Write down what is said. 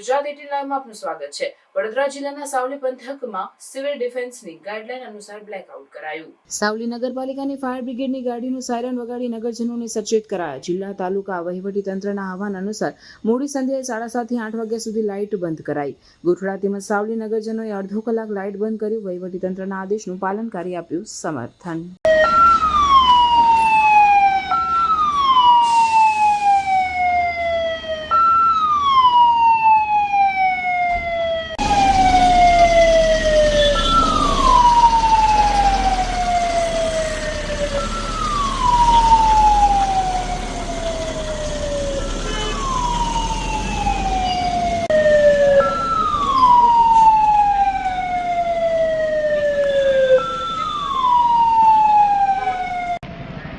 Gujarat at લાઈવમાં આપનું સ્વાગત છે. વડોદરા જિલ્લાના સાવલી પંથકમાં સિવિલ ડિફેન્સની ગાઈડલાઈન અનુસાર બ્લેકઆઉટ કરાયું. સાવલી નગરપાલિકાની ફાયર બ્રિગેડની ગાડીનું સાયરન વગાડી નગરજનોને સચેત કરાયા. જિલ્લા, તાલુકા વહીવટી તંત્રના આહવાન અનુસાર મોડી સંધ્યાએ સાડા સાતથી આઠ વાગ્યા સુધી લાઇટ બંધ કરાઈ. ગોઠડા તેમજ સાવલી નગરજનોએ અડધો કલાક લાઇટ બંધ કર્યું. વહીવટી તંત્રના આદેશનું પાલનકારી આપ્યું સમર્થન.